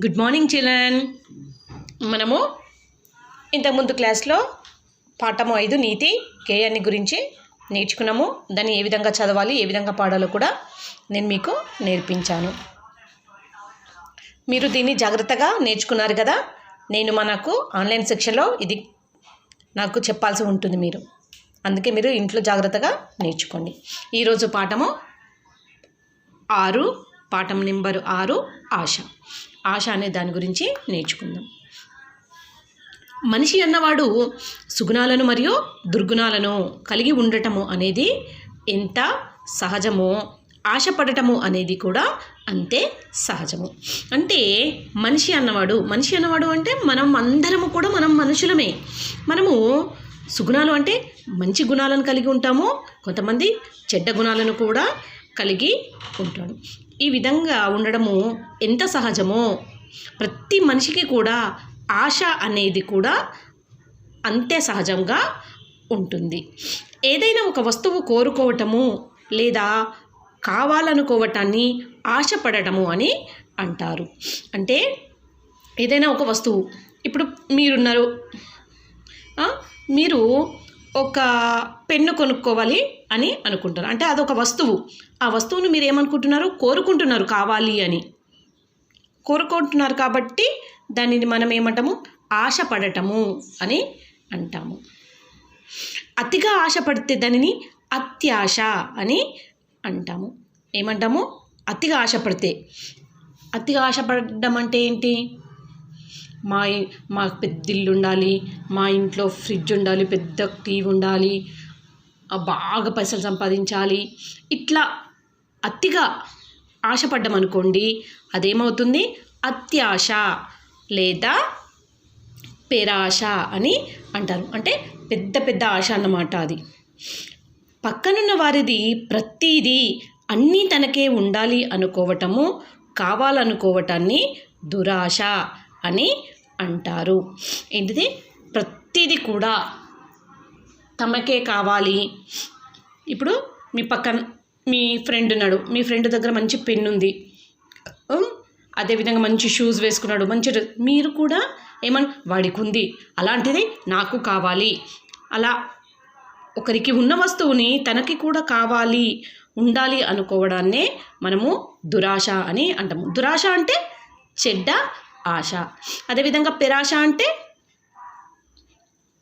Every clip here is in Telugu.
గుడ్ మార్నింగ్ చిల్డ్రన్ మనము ఇంతకుముందు క్లాస్లో పాఠము ఐదు నీతి కేయాన్ని గురించి నేర్చుకున్నాము. దాన్ని ఏ విధంగా చదవాలి ఏ విధంగా పాడాలో కూడా నేను మీకు నేర్పించాను. మీరు దీన్ని జాగ్రత్తగా నేర్చుకున్నారు కదా? నేను మనకు ఆన్లైన్ సెక్షన్లో ఇది నాకు చెప్పాల్సి ఉంటుంది మీరు. అందుకే మీరు ఇంట్లో జాగ్రత్తగా నేర్చుకోండి. ఈరోజు పాఠము ఆరు పాఠం నెంబరు ఆరు ఆశ. ఆశ అనే దాని గురించి నేర్చుకుందాం. మనిషి అన్నవాడు సుగుణాలను మరియు దుర్గుణాలను కలిగి ఉండటము అనేది ఎంత సహజమో ఆశపడటము అనేది కూడా అంతే సహజము. అంటే మనిషి అన్నవాడు మనిషి అన్నవాడు అంటే మనం అందరము కూడా మనం మనుషులమే. మనము సుగుణాలు అంటే మంచి గుణాలను కలిగి ఉంటాము కొంతమంది చెడ్డ గుణాలను కూడా కలిగి ఉంటాడు ఈ విధంగా ఉండడము ఎంత సహజమో ప్రతి మనిషికి కూడా ఆశ అనేది కూడా అంతే సహజంగా ఉంటుంది. ఏదైనా ఒక వస్తువు కోరుకోవటము లేదా కావాలనుకోవటాన్ని ఆశపడటము అని అంటారు. అంటే ఏదైనా ఒక వస్తువు ఇప్పుడు మీరున్నారు మీరు ఒక పెన్ను కొనుక్కోవాలి అని అనుకుంటారు. అంటే అదొక వస్తువు. ఆ వస్తువును మీరు ఏమనుకుంటున్నారు కోరుకుంటున్నారు కావాలి అని. కోరుకుంటున్నారు కాబట్టి దానిని మనం ఏమంటాము? ఆశపడటము అని అంటాము. అతిగా ఆశపడితే దానిని అత్యాశ అని అంటాము. ఏమంటాము? అతిగా ఆశపడితే. అతిగా ఆశపడడం అంటే ఏంటి? మా మా పెద్ద ఇల్లు ఉండాలి మా ఇంట్లో ఫ్రిడ్జ్ ఉండాలి పెద్ద టీవీ ఉండాలి బాగా పైసలు సంపాదించాలి. ఇట్లా అతిగా ఆశపడ్డం అనుకోండి అదేమవుతుంది? అత్యాశ లేదా పేరాశ అని అంటారు. అంటే పెద్ద పెద్ద ఆశ అన్నమాట అది. పక్కనున్న వారిది ప్రతిదీ అన్నీ తనకే ఉండాలి అనుకోవటము కావాలనుకోవటాన్ని దురాశ అని అంటారు. ఏంటిది? ప్రతిదీ కూడా తమకే కావాలి. ఇప్పుడు మీ పక్కన మీ ఫ్రెండ్ ఉన్నాడు. మీ ఫ్రెండ్ దగ్గర మంచి పెన్ ఉంది. అదేవిధంగా మంచి షూస్ వేసుకున్నాడు. మంచి మీరు కూడా ఏమని వాడికి ఉంది అలాంటిది నాకు కావాలి. అలా ఒకరికి ఉన్న వస్తువుని తనకి కూడా కావాలి. ఉండాలి అనుకోవడాన్నే మనము దురాశ అని అంటాము. దురాశ అంటే చెడ్డ ఆశ. అదేవిధంగా పెరాశ అంటే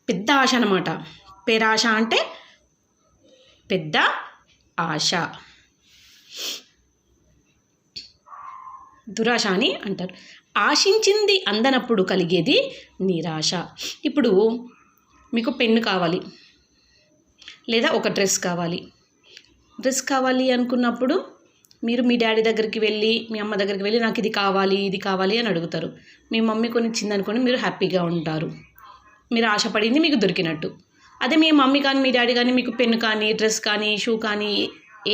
పెద్ద ఆశ అన్నమాట. పెరాశ అంటే పెద్ద ఆశ. దురాశ అని అంటారు. ఆశించింది అందనప్పుడు కలిగేది నిరాశ. ఇప్పుడు మీకు పెన్ను కావాలి. లేదా ఒక డ్రెస్ కావాలి. డ్రెస్ కావాలి అనుకున్నప్పుడు మీరు మీ డాడీ దగ్గరికి వెళ్ళి మీ అమ్మ దగ్గరికి వెళ్ళి నాకు ఇది కావాలి ఇది కావాలి అని అడుగుతారు. మీ మమ్మీ కొని ఇచ్చిందనుకోని మీరు హ్యాపీగా ఉంటారు. మీరు ఆశపడింది మీకు దొరికినట్టు. అదే మీ మమ్మీ కానీ మీ డాడీ కానీ మీకు పెన్ను కానీ డ్రెస్ కానీ షూ కానీ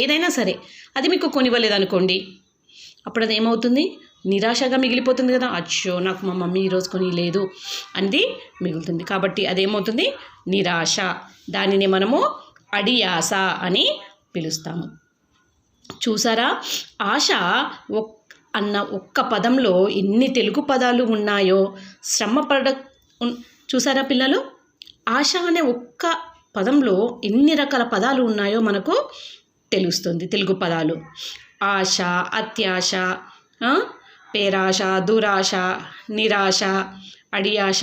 ఏదైనా సరే అది మీకు కొనివ్వలేదు అనుకోండి అప్పుడు అది ఏమవుతుంది? నిరాశగా మిగిలిపోతుంది కదా. అచ్చో నాకు మా మమ్మీ ఈరోజు కొని లేదు అనేది మిగులుతుంది. కాబట్టి అదేమవుతుంది నిరాశ. దానిని మనము అడియాస అని పిలుస్తాము. చూసారా? ఆశ ఒక్ అన్న ఒక్క పదంలో ఎన్ని తెలుగు పదాలు ఉన్నాయో. శ్రమ పడ ఉన్- చూసారా పిల్లలు? ఆశ అనే ఒక్క పదంలో ఎన్ని రకాల పదాలు ఉన్నాయో మనకు తెలుస్తుంది తెలుగు పదాలు. ఆశ అత్యాశ పేరాశ దురాశ నిరాశ అడియాశ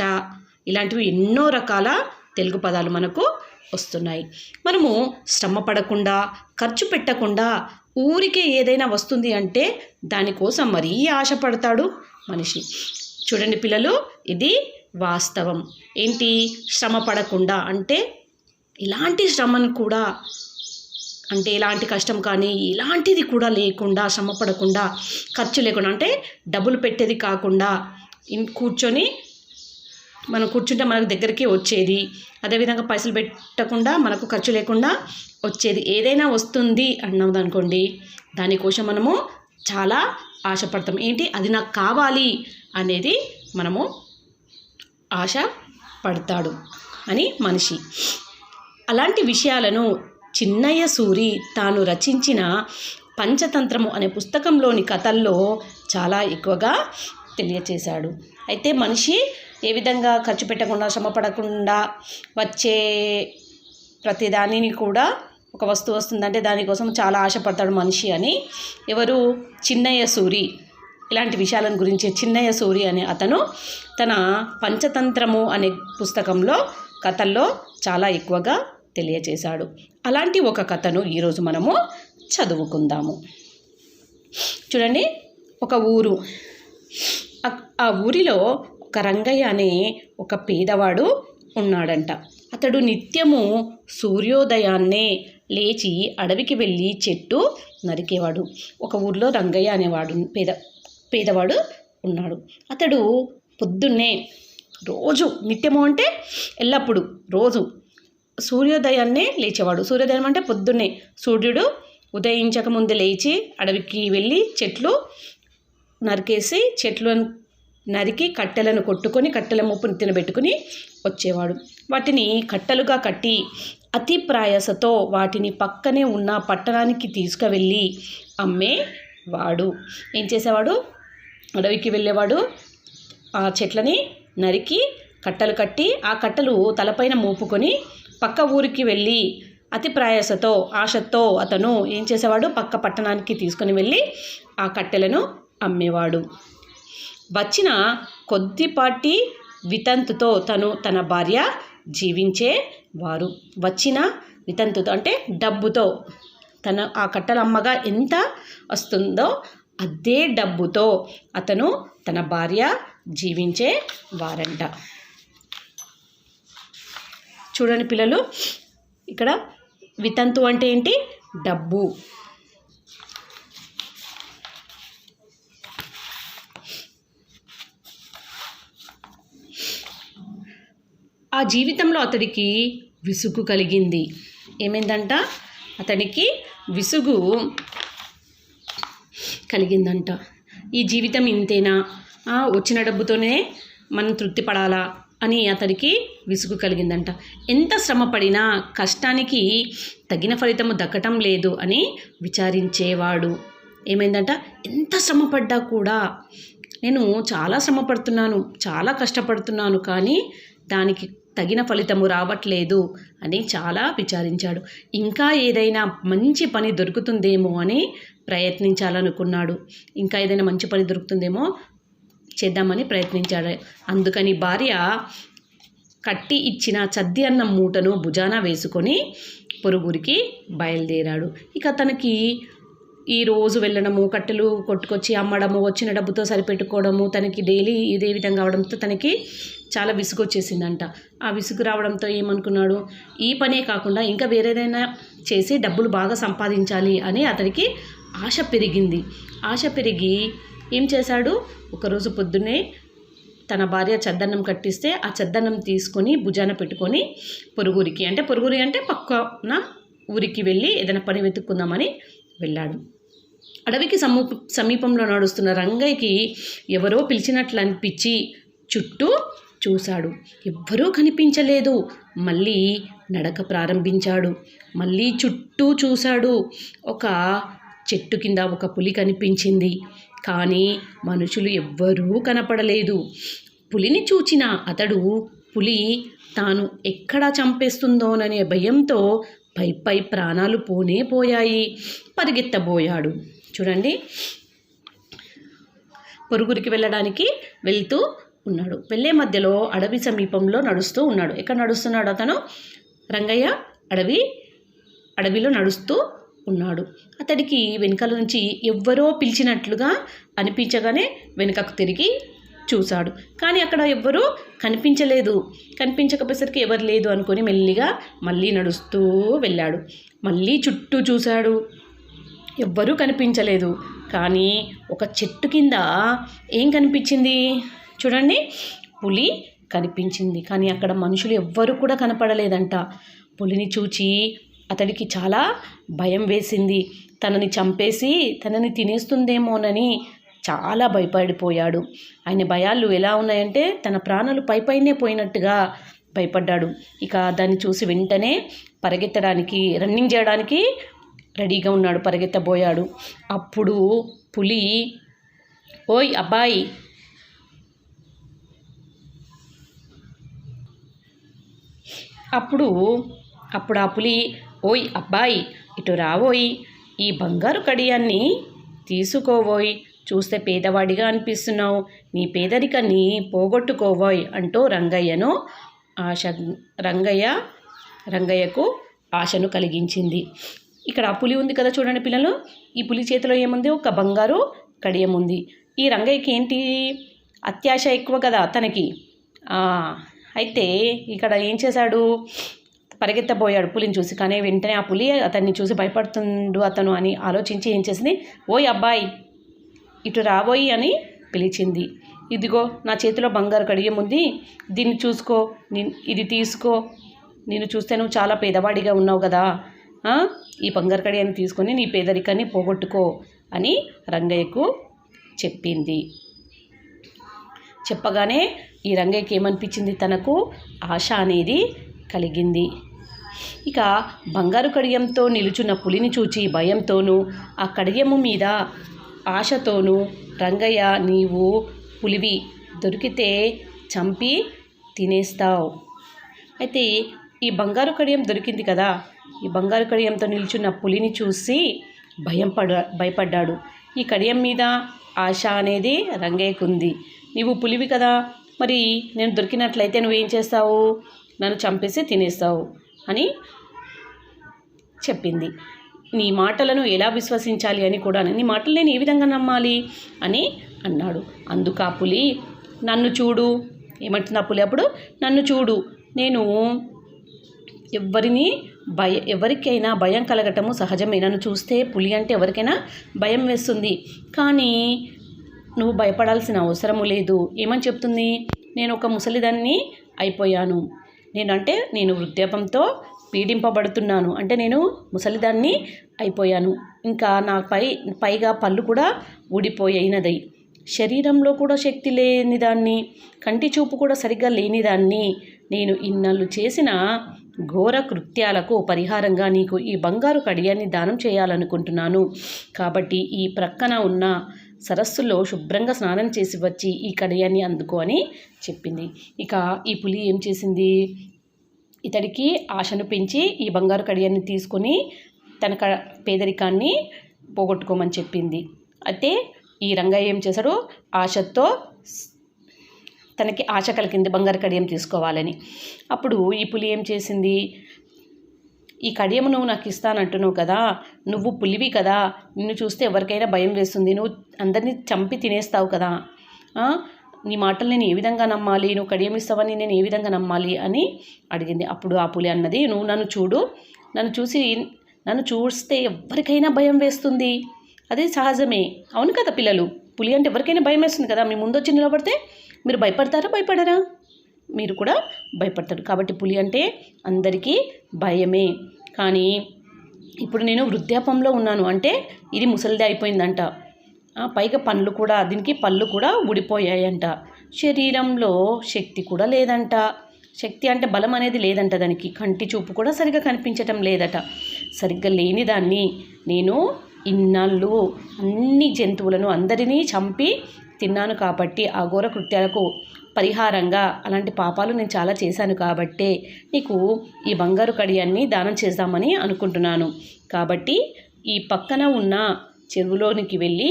ఇలాంటివి ఎన్నో రకాల తెలుగు పదాలు మనకు వస్తున్నాయి. మనము శ్రమ పడకుండా ఖర్చు పెట్టకుండా ఊరికే ఏదైనా వస్తుంది అంటే దానికోసం మరీ ఆశపడతాడు మనిషి. చూడండి పిల్లలు ఇది వాస్తవం. ఏంటి? శ్రమ పడకుండా అంటే ఇలాంటి శ్రమను కూడా అంటే ఎలాంటి కష్టం కానీ ఇలాంటిది కూడా లేకుండా శ్రమ పడకుండా ఖర్చు లేకుండా అంటే డబ్బులు పెట్టేది కాకుండా ఇన్ కూర్చొని మనం కూర్చుంటే మనకు దగ్గరికి వచ్చేది. అదేవిధంగా పైసలు పెట్టకుండా మనకు ఖర్చు లేకుండా వచ్చేది. ఏదైనా వస్తుంది అన్నది అనుకోండి. దానికోసం మనము చాలా ఆశపడతాం. ఏంటి? అది నాకు కావాలి అనేది మనము ఆశ పడతాడు అని మనిషి. అలాంటి విషయాలను చిన్నయ్య సూరి తాను రచించిన పంచతంత్రము అనే పుస్తకంలోని కథల్లో చాలా ఎక్కువగా తెలియచేశాడు. అయితే మనిషి ఏ విధంగా ఖర్చు పెట్టకుండా శ్రమ పడకుండా వచ్చే ప్రతి దానిని కూడా ఒక వస్తువు వస్తుందంటే దానికోసం చాలా ఆశపడతాడు మనిషి అని. ఎవరు? చిన్నయ్య సూరి. ఇలాంటి విషయాలను గురించి చిన్నయ్య సూరి అనే అతను తన పంచతంత్రము అనే పుస్తకంలో కథల్లో చాలా ఎక్కువగా తెలియచేశాడు అలాంటి ఒక కథను ఈరోజు మనము చదువుకుందాము. చూడండి ఒక ఊరు. ఆ ఊరిలో ఒక రంగయ్య అనే ఒక పేదవాడు ఉన్నాడంట. అతడు నిత్యము సూర్యోదయాన్నే లేచి అడవికి వెళ్ళి చెట్టు నరికేవాడు. ఒక ఊర్లో రంగయ్య అనేవాడు పేద పేదవాడు ఉన్నాడు. అతడు పొద్దున్నే రోజు నిత్యము అంటే ఎల్లప్పుడూ రోజు సూర్యోదయాన్నే లేచేవాడు. సూర్యోదయం అంటే పొద్దున్నే సూర్యుడు ఉదయించక ముందు లేచి అడవికి వెళ్ళి చెట్లు నరికేసి చెట్లను నరికి కట్టెలను కొట్టుకొని కట్టెల ముప్పును తినబెట్టుకుని వచ్చేవాడు. వాటిని కట్టెలుగా కట్టి అతి ప్రయాసతో వాటిని పక్కనే ఉన్న పట్టణానికి తీసుకువెళ్ళి అమ్మేవాడు. ఏం చేసేవాడు? అడవికి వెళ్ళేవాడు. ఆ చెట్లని నరికి కట్టలు కట్టి ఆ కట్టలు తలపైన మోపుకొని పక్క ఊరికి వెళ్ళి అతి ప్రయాసతో ఆశతో అతను ఏం చేసేవాడు? పక్క పట్టణానికి తీసుకొని వెళ్ళి ఆ కట్టెలను అమ్మేవాడు. వచ్చిన కొద్దిపాటి వితంతుతో తను తన భార్య జీవించేవారు వచ్చిన వితంతుతో అంటే డబ్బుతో. తన ఆ కట్టలమ్మగా ఎంత వస్తుందో అదే డబ్బుతో అతను తన భార్య జీవించే వారంట. చూడండి పిల్లలు ఇక్కడ వితంతు అంటే ఏంటి? డబ్బు. ఆ జీవితంలో అతడికి విసుగు కలిగింది. ఏమైందంట? అతనికి విసుగు కలిగిందంట. ఈ జీవితం ఇంతేనా? వచ్చిన డబ్బుతోనే మనం తృప్తి పడాలా అని అతడికి విసుగు కలిగిందంట. ఎంత శ్రమ పడినా కష్టానికి తగిన ఫలితము దక్కటం లేదు అని విచారించేవాడు. ఏమైందంట? ఎంత శ్రమ పడ్డా కూడా నేను చాలా శ్రమ పడుతున్నాను చాలా కష్టపడుతున్నాను కానీ దానికి తగిన ఫలితము రావట్లేదు అని చాలా విచారించాడు. ఇంకా ఏదైనా మంచి పని దొరుకుతుందేమో అని ప్రయత్నించాలనుకున్నాడు. ఇంకా ఏదైనా మంచి పని దొరుకుతుందేమో చేద్దామని ప్రయత్నించాడు. అందుకని భార్య కట్టి ఇచ్చిన చద్ది అన్నం మూటను భుజాన వేసుకొని పొరుగురికి బయలుదేరాడు. ఇక తనకి ఈ రోజు వెళ్ళడము కట్టెలు కొట్టుకొచ్చి అమ్మడము వచ్చిన డబ్బుతో సరిపెట్టుకోవడము తనకి డైలీ ఇదే విధంగా అవడంతో తనకి చాలా విసుగు వచ్చేసిందంట ఆ విసుగు రావడంతో ఏమనుకున్నాడు? ఈ పనే కాకుండా ఇంకా వేరేదైనా చేసి డబ్బులు బాగా సంపాదించాలి అని అతనికి ఆశ పెరిగింది. ఆశ పెరిగి ఏం చేశాడు? ఒకరోజు పొద్దున్నే తన భార్య చద్దన్నం కట్టిస్తే ఆ చద్దన్నం తీసుకొని భుజాన పెట్టుకొని పొరుగురికి అంటే పొరుగురి అంటే పక్కన ఊరికి వెళ్ళి ఏదైనా పని వెతుక్కుందామని వెళ్ళాడు. అడవికి సమూ సమీపంలో నడుస్తున్న రంగయ్యకి ఎవరో పిలిచినట్లు అనిపించి చుట్టూ చూశాడు. ఎవ్వరూ కనిపించలేదు. మళ్ళీ నడక ప్రారంభించాడు. మళ్ళీ చుట్టూ చూశాడు. ఒక చెట్టు కింద ఒక పులి కనిపించింది. కానీ మనుషులు ఎవ్వరూ కనపడలేదు. పులిని చూచిన అతడు పులి తాను ఎక్కడ చంపేస్తుందోననే భయంతో పై పై ప్రాణాలు పోనే పోయాయి పరిగెత్తబోయాడు. చూడండి. పొరుగురికి వెళ్ళడానికి వెళ్తూ ఉన్నాడు. వెళ్ళే మధ్యలో అడవి సమీపంలో నడుస్తూ ఉన్నాడు. ఎక్కడ నడుస్తున్నాడు అతను? రంగయ్య అడవి అడవిలో నడుస్తూ ఉన్నాడు. అతడికి వెనుకల నుంచి ఎవ్వరో పిలిచినట్లుగా అనిపించగానే వెనుకకు తిరిగి చూశాడు. కానీ అక్కడ ఎవ్వరూ కనిపించలేదు. కనిపించకపోయేసరికి ఎవరు లేదు అనుకొని మెల్లిగా మళ్ళీ నడుస్తూ వెళ్ళాడు. మళ్ళీ చుట్టూ చూశాడు. ఎవ్వరూ కనిపించలేదు. కానీ ఒక చెట్టు కింద ఏం కనిపించింది? చూడండి. పులి కనిపించింది. కానీ అక్కడ మనుషులు ఎవ్వరూ కూడా కనపడలేదంట. పులిని చూచి అతడికి చాలా భయం వేసింది. తనని చంపేసి తనని తినేస్తుందేమోనని చాలా భయపడిపోయాడు. ఆయన భయాలు ఎలా ఉన్నాయంటే తన ప్రాణాలు పైపైనే పోయినట్టుగా భయపడ్డాడు. ఇక దాన్ని చూసి వెంటనే పరిగెత్తడానికి రన్నింగ్ చేయడానికి రెడీగా ఉన్నాడు పరిగెత్తబోయాడు. అప్పుడు పులి ఓయ్ అబ్బాయి అప్పుడు అప్పుడు ఆ పులి ఓయ్ అబ్బాయి ఇటు రావోయ్ ఈ బంగారు కడియాన్ని తీసుకోవోయ్ చూస్తే పేదవాడిగా అనిపిస్తున్నావు నీ పేదరికాన్ని పోగొట్టుకోవోయ్ అంటూ రంగయ్యను ఆశ రంగయ్య రంగయ్యకు ఆశను కలిగించింది. ఇక్కడ ఆ పులి ఉంది కదా చూడండి పిల్లలు. ఈ పులి చేతిలో ఏముంది? ఒక బంగారు కడియం ఉంది. ఈ రంగయ్యకి ఏంటి? అత్యాశ ఎక్కువ కదా తనకి. అయితే ఇక్కడ ఏం చేశాడు? పరిగెత్తబోయాడు పులిని చూసి. కానీ వెంటనే ఆ పులి అతన్ని చూసి భయపడుతుండు అతను అని ఆలోచించి ఏం చేసింది? ఓయ్ అబ్బాయి ఇటు రాబోయి అని పిలిచింది. ఇదిగో నా చేతిలో బంగారు కడియం ఉంది. దీన్ని చూసుకో. ఇది తీసుకో. నేను చూస్తే నువ్వు చాలా పేదవాడిగా ఉన్నావు కదా. ఈ బంగారు కడియాన్ని తీసుకొని నీ పేదరికాన్ని పోగొట్టుకో అని రంగయ్యకు చెప్పింది. చెప్పగానే ఈ రంగయ్యకి ఏమనిపించింది తనకు? ఆశ అనేది కలిగింది. ఇక బంగారు కడియంతో నిలుచున్న పులిని చూచి భయంతోనూ ఆ కడియము మీద ఆశతోనూ రంగయ్య నీవు పులివి దొరికితే చంపి తినేస్తావు. అయితే ఈ బంగారు కడియం దొరికింది కదా ఈ బంగారు కడియంతో నిల్చున్న పులిని చూసి భయం పడ భయపడ్డాడు. ఈ కడియం మీద ఆశ అనేది రంగయ్యకుంది నీవు పులివి కదా మరి నేను దొరికినట్లయితే నువ్వేం చేస్తావు? నన్ను చంపేసి తినేస్తావు అని చెప్పింది. నీ మాటలను ఎలా విశ్వసించాలి అని కూడా నీ మాటలు నేను ఏ విధంగా నమ్మాలి? అని అన్నాడు. అందుకు ఆ పులి నన్ను చూడు. ఏమంటుంది ఆ పులి అప్పుడు? నన్ను చూడు నేను ఎవరిని భయ ఎవరికైనా భయం కలగటము సహజమే. నన్ను చూస్తే పులి అంటే ఎవరికైనా భయం వేస్తుంది. కానీ నువ్వు భయపడాల్సిన అవసరము లేదు. ఏమని చెప్తుంది? నేను ఒక ముసలిదాన్ని అయిపోయాను. నేనంటే నేను వృద్ధాపంతో పీడింపబడుతున్నాను. అంటే నేను ముసలిదాన్ని అయిపోయాను. ఇంకా నా పై పైగా పళ్ళు కూడా ఊడిపోయినది. శరీరంలో కూడా శక్తి లేని దాన్ని కంటి చూపు కూడా సరిగ్గా లేని దాన్ని నేను ఇన్నాళ్ళు చేసిన ఘోర కృత్యాలకు పరిహారంగా నీకు ఈ బంగారు కడియాన్ని దానం చేయాలనుకుంటున్నాను. కాబట్టి ఈ ప్రక్కన ఉన్న సరస్సులో శుభ్రంగా స్నానం చేసి వచ్చి ఈ కడియాన్ని అందుకో అని చెప్పింది. ఇక ఈ పులి ఏం చేసింది? ఇతడికి ఆశను పెంచి ఈ బంగారు కడియాన్ని తీసుకొని తన క పేదరికాన్ని పోగొట్టుకోమని చెప్పింది. అయితే ఈ రంగయ్య ఏం చేశాడు? ఆశతో తనకి ఆశ కలిగింది బంగారు కడియం తీసుకోవాలని. అప్పుడు ఈ పులి ఏం చేసింది? ఈ కడియము నువ్వు నాకు ఇస్తానంటున్నావు కదా నువ్వు పులివి కదా నిన్ను చూస్తే ఎవరికైనా భయం వేస్తుంది నువ్వు అందరినీ చంపి తినేస్తావు కదా నీ మాటలు నేను ఏ విధంగా నమ్మాలి? నువ్వు కడియం ఇస్తావని నేను ఏ విధంగా నమ్మాలి అని అడిగింది. అప్పుడు ఆ పులి అన్నది నువ్వు నన్ను చూడు నన్ను చూసి నన్ను చూస్తే ఎవరికైనా భయం వేస్తుంది. అది సహజమే. అవును కదా పిల్లలు పులి అంటే ఎవరికైనా భయం వేస్తుంది కదా? మీ ముందు వచ్చి నిలబడితే మీరు భయపడతారా భయపడరా? మీరు కూడా భయపడతారు. కాబట్టి పులి అంటే అందరికీ భయమే. కానీ ఇప్పుడు నేను వృద్ధాపంలో ఉన్నాను. అంటే ఇది ముసలిది అయిపోయిందంట. పైగా పండ్లు కూడా దీనికి పళ్ళు కూడా ఊడిపోయాయంట. శరీరంలో శక్తి కూడా లేదంట. శక్తి అంటే బలం అనేది లేదంట దానికి. కంటి చూపు కూడా సరిగ్గా కనిపించటం లేదట. సరిగ్గా లేని దాన్ని నేను ఇన్నాళ్ళు అన్ని జంతువులను అందరినీ చంపి తిన్నాను కాబట్టి ఆ ఘోర కృత్యాలకు పరిహారంగా అలాంటి పాపాలు నేను చాలా చేశాను కాబట్టే నీకు ఈ బంగారు కడియాన్ని దానం చేద్దామని అనుకుంటున్నాను. కాబట్టి ఈ పక్కన ఉన్న చెరువులోనికి వెళ్ళి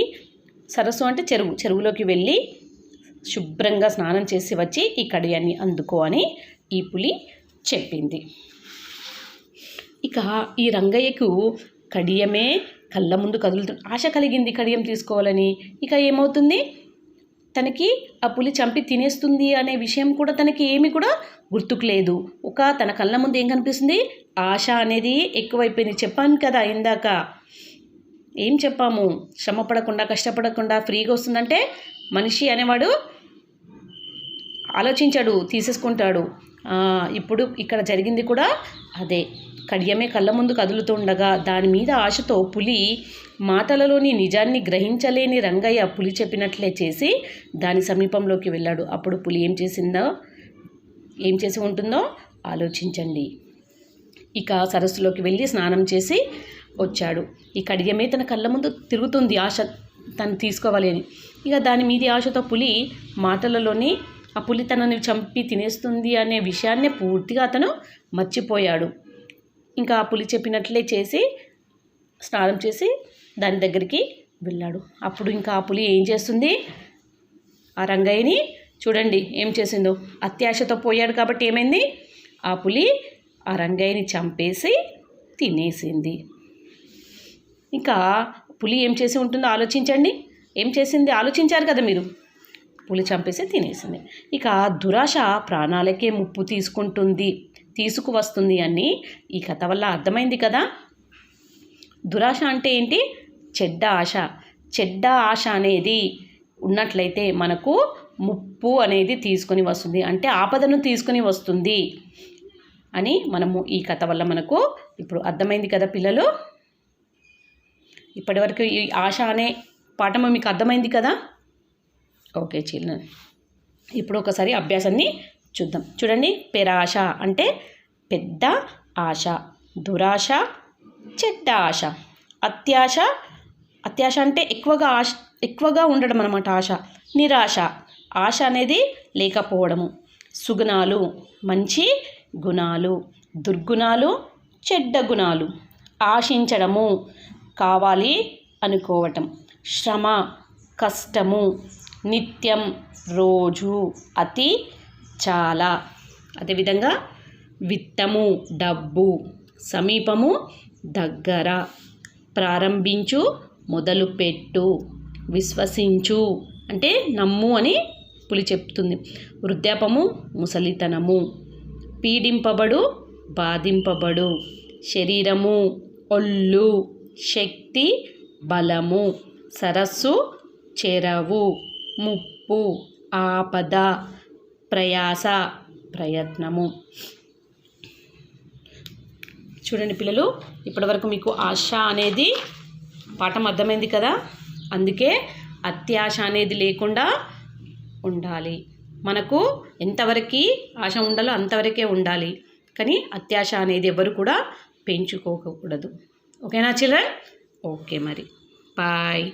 సరస్సు అంటే చెరువు చెరువులోకి వెళ్ళి శుభ్రంగా స్నానం చేసి వచ్చి ఈ కడియాన్ని అందుకో అని ఈ పులి చెప్పింది. ఇక ఈ రంగయ్యకు కడియమే కళ్ళ ముందు కదులుతు ఆశ కలిగింది కడియం తీసుకోవాలని. ఇక ఏమవుతుంది? తనకి ఆ పులి చంపి తినేస్తుంది అనే విషయం కూడా తనకి ఏమి కూడా గుర్తుకు లేదు. ఒక తన కళ్ళ ముందు ఏం కనిపిస్తుంది? ఆశ అనేది ఎక్కువైపోయింది. చెప్పాను కదా ఇందాక. ఏం చెప్పాము? శ్రమ పడకుండా కష్టపడకుండా ఫ్రీగా వస్తుందంటే మనిషి అనేవాడు ఆలోచించాడు తీసేసుకుంటాడు. ఇప్పుడు ఇక్కడ జరిగింది కూడా అదే. కడియమే కళ్ళ ముందు కదులుతుండగా దాని మీద ఆశతో పులి మాటలలోని నిజాన్ని గ్రహించలేని రంగయ్య పులి చెప్పినట్లే చేసి దాని సమీపంలోకి వెళ్ళాడు. అప్పుడు పులి ఏం చేసిందో ఏం చేసి ఉంటుందో ఆలోచించండి. ఇక సరస్సులోకి వెళ్ళి స్నానం చేసి వచ్చాడు. ఈ కడియమే తన కళ్ళ ముందు తిరుగుతుంది ఆశ తను తీసుకోవాలి అని. ఇక దాని మీది ఆశతో పులి మాటలలోని ఆ పులి తనని చంపి తినేస్తుంది అనే విషయాన్నే పూర్తిగా అతను మర్చిపోయాడు. ఇంకా ఆ పులి చెప్పినట్లే చేసి స్నానం చేసి దాని దగ్గరికి వెళ్ళాడు. అప్పుడు ఇంకా ఆ పులి ఏం చేస్తుంది? ఆ రంగయ్యని చూడండి ఏం చేసిందో. అత్యాశతో పోయాడు కాబట్టి ఏమైంది? ఆ పులి ఆ రంగయ్యని చంపేసి తినేసింది. ఇంకా పులి ఏం చేసి ఉంటుందో ఆలోచించండి. ఏం చేసింది? ఆలోచించారు కదా మీరు. పులి చంపేసి తినేసింది. ఇక దురాశ ప్రాణాలకే ముప్పు తీసుకుంటుంది. తీసుకువస్తుంది అని ఈ కథ వల్ల అర్థమైంది కదా. దురాశ అంటే ఏంటి? చెడ్డ ఆశ. చెడ్డ ఆశ అనేది ఉన్నట్లయితే మనకు ముప్పు అనేది తీసుకొని వస్తుంది. అంటే ఆపదను తీసుకొని వస్తుంది అని మనము ఈ కథ వల్ల మనకు ఇప్పుడు అర్థమైంది కదా పిల్లలు. ఇప్పటివరకు ఈ ఆశ అనే పాఠము మీకు అర్థమైంది కదా? ఓకే చిల్డ్రన్ ఇప్పుడు ఒకసారి అభ్యాసాన్ని చూద్దాం. చూడండి పెరాశ అంటే పెద్ద ఆశ దురాశ చెడ్డ ఆశ. అత్యాశ అత్యాశ అంటే ఎక్కువగా ఆశ ఎక్కువగా ఉండడం అనమాట ఆశ. నిరాశ ఆశ అనేది లేకపోవడము. సుగుణాలు మంచి గుణాలు దుర్గుణాలు చెడ్డ గుణాలు. ఆశించడము కావాలి అనుకోవటం. శ్రమ కష్టము నిత్యం రోజు అతి చాలా. అదేవిధంగా విత్తము డబ్బు సమీపము దగ్గర. ప్రారంభించు మొదలుపెట్టు విశ్వసించు. అంటే నమ్ము అని పులి చెప్తుంది. వృద్ధాపము ముసలితనము. పీడింపబడు బాధింపబడు. శరీరము ఒళ్ళు శక్తి బలము. సరస్సు చెరవు ముప్పు ఆపద. ప్రయాస ప్రయత్నము. చూడండి పిల్లలు ఇప్పటివరకు మీకు ఆశ అనేది పాఠం అర్థమైంది కదా? అందుకే అత్యాశ అనేది లేకుండా ఉండాలి. మనకు ఎంతవరకు ఆశ ఉండాలో అంతవరకే ఉండాలి. కానీ అత్యాశ అనేది ఎవరు కూడా పెంచుకోకూడదు. ఓకేనా చిల్డ్రన్? ఓకే మరి. బాయ్.